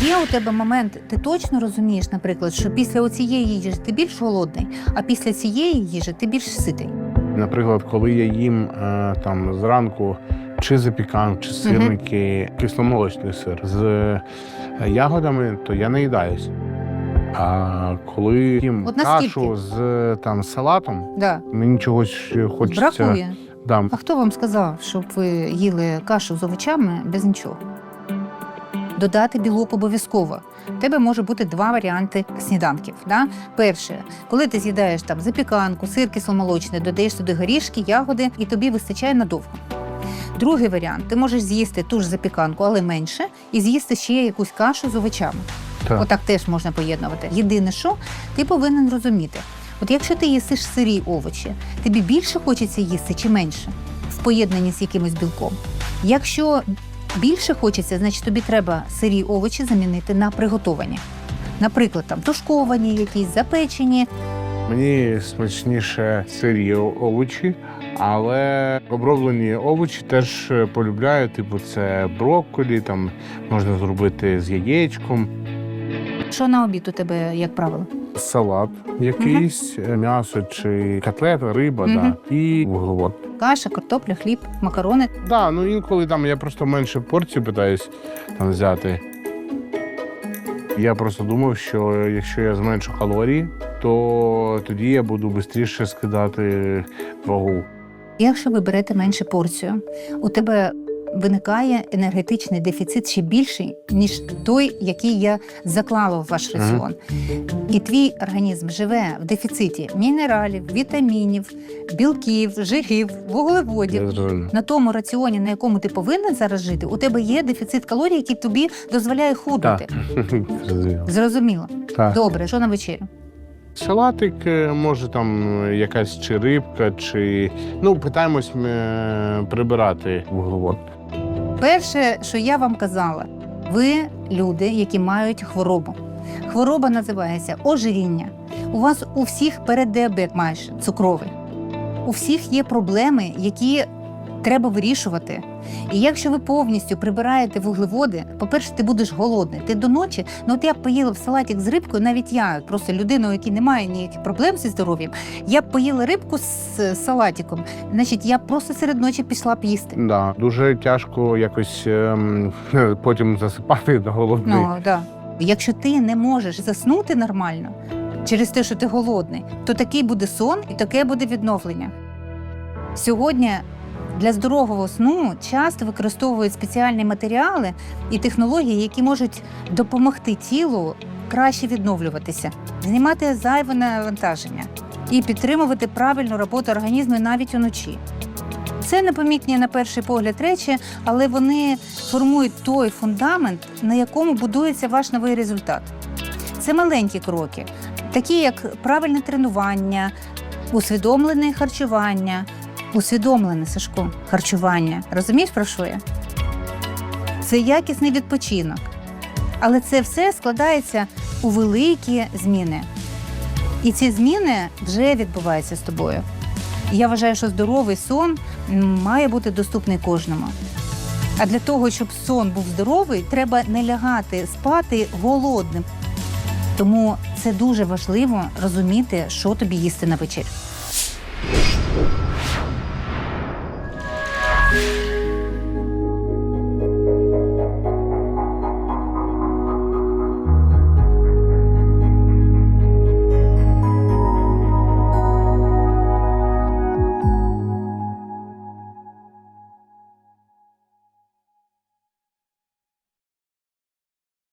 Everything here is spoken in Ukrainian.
Є у тебе момент, ти точно розумієш, наприклад, що після оцієї їжі ти більш голодний, а після цієї їжі ти більш ситий. Наприклад, коли я їм е, там зранку чи запіканку, чи сирники, кисломолочний сир з е, ягодами, то я не їдаюсь. А коли їм кашу з е, там салатом, Да. мені чогось хочеться. Бракує. Да, А хто вам сказав, щоб ви їли кашу з овочами без нічого? Додати білок обов'язково. У тебе може бути два варіанти сніданків. Да? Перше, коли ти з'їдаєш там запіканку, сир кисломолочний, додаєш туди горішки, ягоди, і тобі вистачає надовго. Другий варіант ти можеш з'їсти ту ж запіканку, але менше, і з'їсти ще якусь кашу з овочами. Так. Отак теж можна поєднувати. Єдине, що ти повинен розуміти: от якщо ти їсиш сирі овочі, тобі більше хочеться їсти чи менше в поєднанні з якимось білком. Якщо більше хочеться, значить тобі треба сирі овочі замінити на приготовані. Наприклад, там тушковані, якісь запечені. Мені смачніше сирі овочі, але оброблені овочі теж е, полюбляю. Типу, це брокколі, там можна зробити з яєчком, Що на обід у тебе, як правило? салат якийсь, е, м'ясо чи котлета, риба, Мгм. да, і вуглевод. Каша, картопля, хліб, макарони. Да, ну інколи там я просто менше порцію питаюсь там взяти. Я просто думав, що якщо я зменшу калорії, то тоді я буду швидше скидати вагу. Якщо ви берете менше порцію, у тебе виникає енергетичний дефіцит ще більший, ніж той, який я заклала в ваш раціон. І твій організм живе в дефіциті мінералів, вітамінів, білків, жирів, вуглеводів. На тому раціоні, на якому ти повинен зараз жити, у тебе є дефіцит калорій, який тобі дозволяє худнути. Зрозуміло. Так. Добре, що на вечерю? Салатик, е, може там якась чи рибка, чи ну питаємось ми е, прибирати вуглевод. Перше, що я вам казала, ви люди, які мають хворобу. Хвороба називається ожиріння. У вас у всіх переддіабет майже цукровий. У всіх є проблеми, які треба вирішувати. І якщо ви повністю прибираєте вуглеводи, по-перше, ти будеш голодний. Ти до ночі, ну от я б поїла в салатик з рибкою, навіть я, просто людина, у якій немає ніяких проблем зі здоров'ям, я б поїла рибку з салатиком, значить, я просто серед ночі пішла б їсти. Да, дуже тяжко якось ем, потім засипати до голодний. Ну, да. Якщо ти не можеш заснути нормально через те, що ти голодний, то такий буде сон і таке буде відновлення. Сьогодні для здорового сну часто використовують спеціальні матеріали і технології, які можуть допомогти тілу краще відновлюватися, знімати зайве навантаження і підтримувати правильну роботу організму навіть уночі. Це непомітні на перший погляд речі, але вони формують той фундамент, на якому будується ваш новий результат. Це маленькі кроки, такі як правильне тренування, усвідомлене харчування, усвідомлене Сашко, харчування. Розумієш, про що я? Це якісний відпочинок. Але це все складається у великі зміни. І ці зміни вже відбуваються з тобою. Я вважаю, що здоровий сон має бути доступний кожному. А для того, щоб сон був здоровий, треба не лягати спати голодним. Тому це дуже важливо розуміти, що тобі їсти на вечерю. Bye.